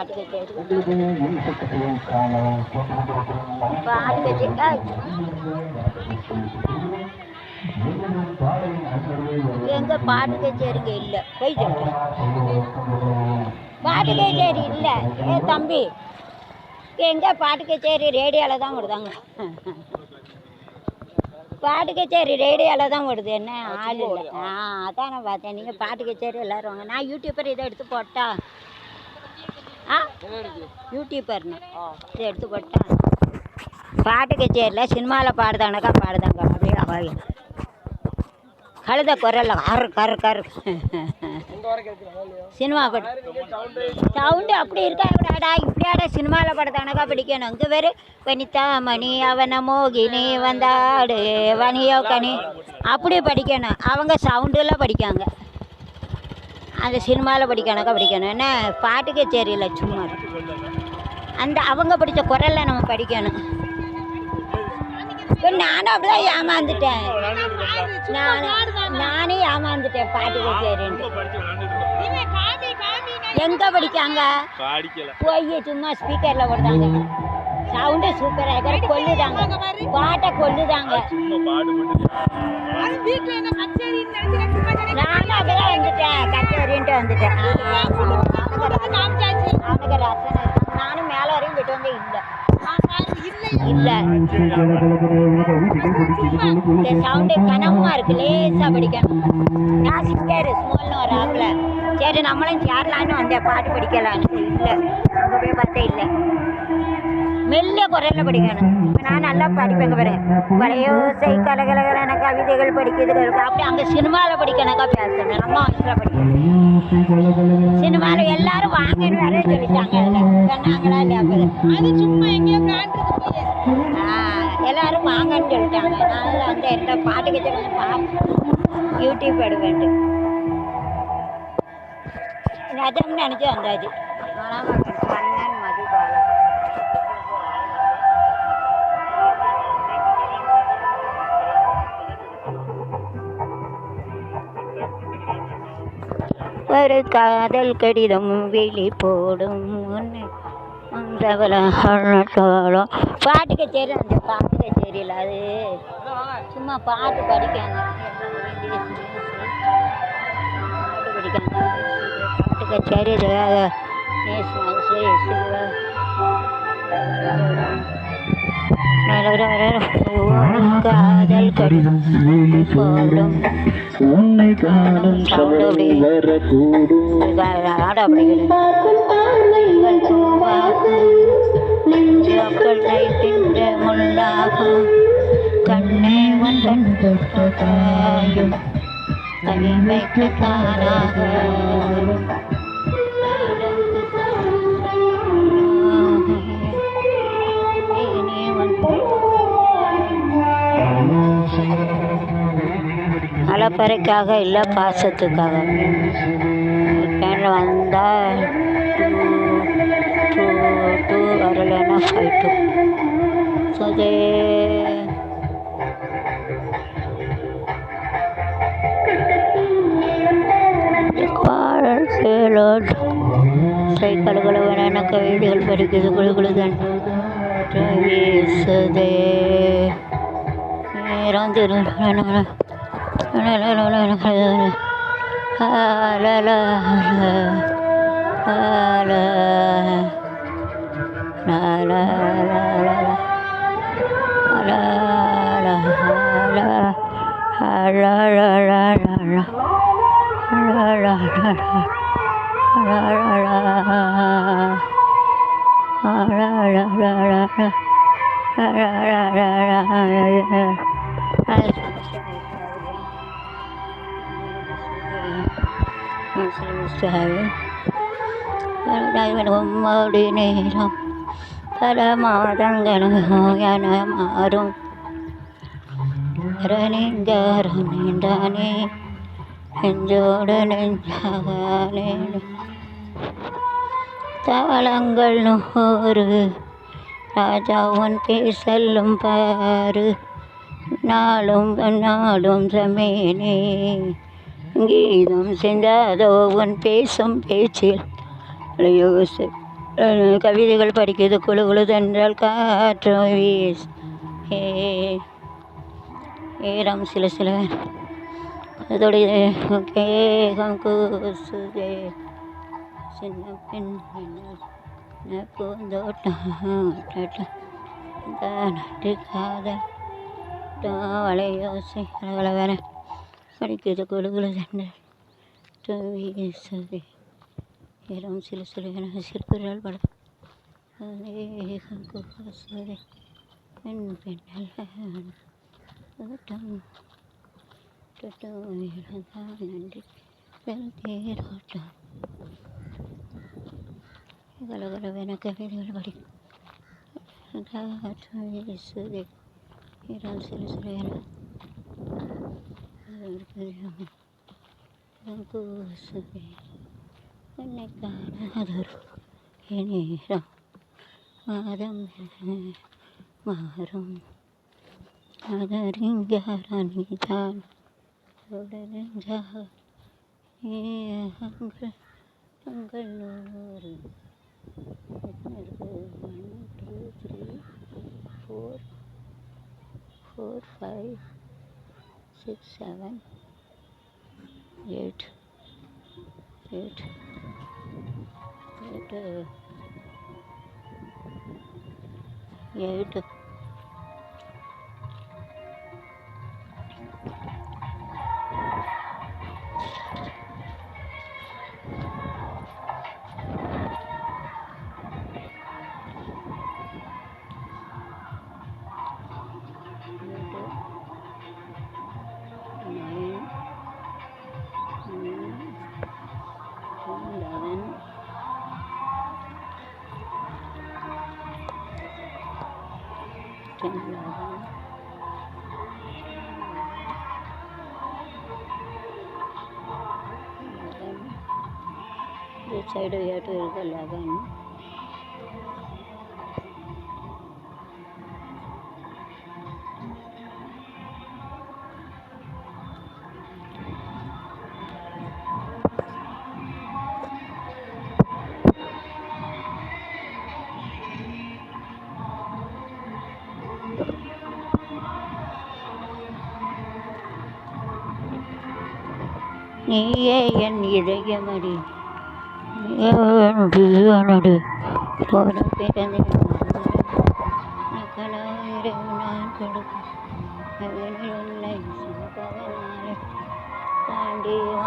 பாட்டு கச்சேரி பாட்டு கச்சேரி எங்க பாட்டு கச்சேரிங்க இல்லை. போய் சொல்றேன் பாட்டு கச்சேரி இல்லை. ஏ தம்பி. எங்க பாட்டு கச்சேரி ரேடியோவில் தான் விடுதாங்க பாட்டு கச்சேரி ரேடியோவில் தான் விடுது என்ன ஆள் இல்லை. ஆ அதான் நான் பார்த்தேன். நீங்கள் பாட்டு கச்சேரி எல்லாரும் வாங்க நான் யூடியூப்பர் இதை எடுத்து போட்டா. யூடியூப்பர்னு எடுத்து போட்டா பாட்டு கச்சேரியில் சினிமாவில் பாடுதானக்கா பாடுதாங்க அப்படியே அவாய் கழுத குரல்ல கரு கரு. கரு சினிமா பாட்டு சவுண்டு அப்படி இருக்கா எப்படாடா இப்படியாடா சினிமாவில் படத்தானக்கா பிடிக்கணும். இங்கே வேறு வனிதா மணி அவன மோகினி வந்தாடு வனியோ கனி. அப்படி படிக்கணும். அவங்க சவுண்டில் படிக்காங்க. அந்த சினிமாவில் படிக்கணக்கா படிக்கணும். என்ன? பாட்டு கச்சேரியில் சும்மா. அந்த அவங்க படித்த குரலில் நம்ம படிக்கணும். நானும் அப்படிதான் ஏமாந்துட்டேன். நான் நானே ஏமாந்துட்டேன் பாட்டு கச்சேரின்ட்டு எங்க படிக்காங்க? போய் சும்மா ஸ்பீக்கர்ல போடுறாங்க சவுண்டு சூப்பரா இருக்கிற கொல்லுதாங்க. பாட்டை கொல்லுதாங்க. நானும் அப்படிதான் வந்துட்டேன். கச்சேரின்ட்டு வந்துட்டேன். அவனுக்கு ரசனை. நானும் மேலே வரையும் போயிட்டு வந்து இல்லை. இந்த சவுண்டு கனமா இருக்கு. லேசா படிக்கணும் நான் சிங்கர் ஸ்மால்னு ஒரு ஆப்பில் சரி நம்மளும் சேரலான்னு வந்தேன். பாட்டு படிக்கலான்னு. இல்லை. அங்கே போய் பார்த்தா இல்லை. மெல்ல குரல்ல படிக்கணும். இப்போ நான் நல்லா படிப்பேங்க பாரு. பழையோசை கலகலகலான கவிதைகள் படிக்கிறது இருக்கு அப்படி அங்கே சினிமாவில் படிக்கணக்கா பேசணும் நம்ம வயசில் படிக்கணும். சினிமாவில் எல்லாரும் வாங்கன்னு வேற சொல்லிட்டாங்க. அதில் நாங்களா இல்லையா அது சும்மா எங்கேயோ எல்லாரும் வாங்கன்னு சொல்லிட்டாங்க. நான் அந்த இடத்துல பாட்டு கிட்ட கொஞ்சம் யூடியூப் எடுவேன்ட்டு நிஜம்னு நினச்சி வந்தாச்சு. ஆனால் காதல் கடிதம் வெளி போடும் உன்னை பாட்டு கச்சேரி அந்த பாட்டு கச்சேரியில் அது. சும்மா பாட்டு படிக்காங்க பாட்டு படிக்காங்க பாட்டு கச்சேரி காதல் போடும் உன்னை காணும் சவுண்டு வரக்கூடும். ஆட அப்படிங்கிறது நெஞ்சக்கள் தைக்கின்ற முள்ளாகும். கண்ணே தொட்டாயும் தனிமைக்கு தானாக அலப்பறைக்காக இல்லை பாசத்துக்காக. வீக்கெண்டில் வந்தால் டூ டூ வரலைன்னா ஃபைவ் டூ அதே பாடல் கேளோட் சைக்கிள்களை வேணான கவிதைகள் படிக்கிறது குழுகுழுதன். வீசுதே நேரம் திரும்ப உம்மோடு நேரம் பல மாதங்களும் என மாறும் நீங்காரம் நீண்டானே நெஞ்சோடு நெஞ்சானே தவளங்கள் நூறு ராஜாவும் பேசல்லும் பாரு நாளும் நாளும் சமேனே கீதம் சிந்தாதோ உன் பேசும் பேச்சில். கவிதைகள் படிக்கிறது குழு குழுதென்றால் காற்று வீஸ் ஏ ஏரம் சில சில. அதோடைய கேகம் கூசுதே. சின்ன பெண் பூந்தோட்டம். காதல். வளையோசை அழகல வேற படிக்கிறது குழு குழுதென்றால் வீசுதே. ஏறம் சில சில என சிறுகுரல் படம் கூசுதே பெண் பெண்ணல்ல ஓட்டம் தொட்டம் இழந்தான் நன்றி தேரோட்டம் கலகலவென கவிதைகள் படி இடம் சில சில என கூசுதே உன்னை காணாதொரு நேரம் மாதம் மாறும் அதறிஞானிதான் தொடர்ந்தார் ஏங்கள் உங்கள் நூறு one two three four four five six seven eight eight eight eight एक साइड या तो एक लगाएंगे நீயே என் இதயமடி ஜீவனடி போன பிறந்தேன் கலாயிரம் நான் கொடுக்கும் அவனில் உன்னை சுமப்பவனாலே தாண்டியா